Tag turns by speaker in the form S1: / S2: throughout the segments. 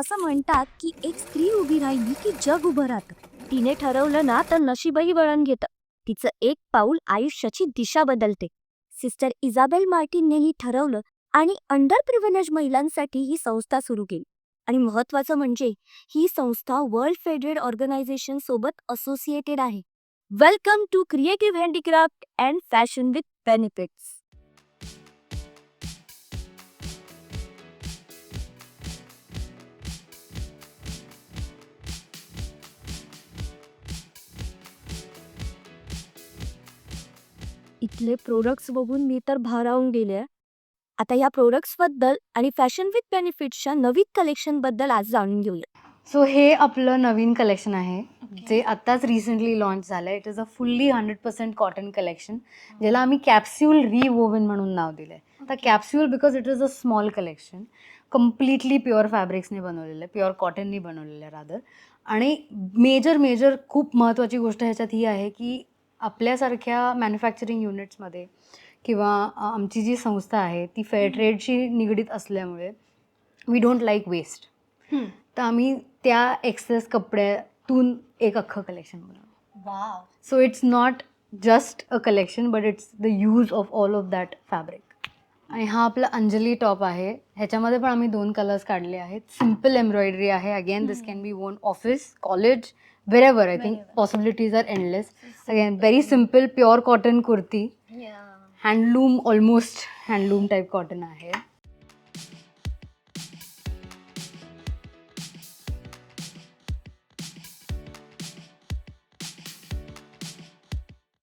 S1: असं म्हणतात की एक स्त्री उभी राहिली की जग उभं राहतं. तिने ठरवलं ना तर नशीबही वळण घेतं. तिचं एक पाऊल आयुष्याची दिशा बदलते. सिस्टर इजाबेल मार्टिननेही ठरवलं आणि अंडर प्रिव्हिलेज महिलांसाठी ही संस्था सुरू केली. आणि महत्वाचं म्हणजे ही संस्था वर्ल्ड फेडरेड ऑर्गनायझेशन सोबत असोसिएटेड आहे. Welcome to creative handicraft and fashion with benefits. इथले प्रोडक्ट्स बघून मी तर भारावून गेले आता या प्रोडक्ट्सबद्दल आणि फॅशन विथ बेनिफिट्सच्या नवीन कलेक्शनबद्दल आज जाणून घेऊया.
S2: सो हे आपलं नवीन कलेक्शन आहे जे आत्ताच रिसेंटली लॉन्च झालं. It is a fully hundred percent cotton collection ज्याला आम्ही कॅप्स्यूल रिवोवन म्हणून नाव दिलं आहे तर capsule because it is a small collection completely pure फॅब्रिक्सने बनवलेलं आहे प्युअर कॉटननी बनवलेलं आहे रादर आणि मेजर मेजर खूप महत्त्वाची गोष्ट ह्याच्यात ही आहे की आपल्यासारख्या मॅन्युफॅक्चरिंग युनिट्समध्ये किंवा आमची जी संस्था आहे ती फेअर ट्रेडशी निगडीत असल्यामुळे वी डोंट लाईक वेस्ट तर आम्ही त्या एक्सेस कपड्यातून एक अख्खं कलेक्शन बनवलं.
S3: Wow.
S2: So it's not just a collection but it's the use of all of that fabric आणि हा आपला अंजली टॉप आहे. ह्याच्यामध्ये पण आम्ही दोन कलर्स काढले आहेत. सिंपल एम्ब्रॉयडरी आहे. Again this can be worn office college wherever I think. Possibilities are endless again very simple pure cotton kurti handloom almost handloom type cotton आहे.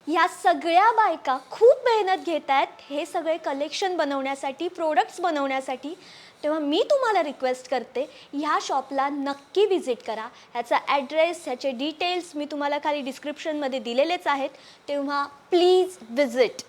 S3: या सगळ्या बायका खूप मेहनत घेत आहेत हे सगळे कलेक्शन बनवण्यासाठी प्रोडक्ट्स बनवण्यासाठी. तेव्हा मी तुम्हाला रिक्वेस्ट करते ह्या शॉपला नक्की व्हिजिट करा. ह्याचा ॲड्रेस ह्याचे डिटेल्स मी तुम्हाला खाली डिस्क्रिप्शनमध्ये दिलेलेच आहेत. तेव्हा प्लीज व्हिजिट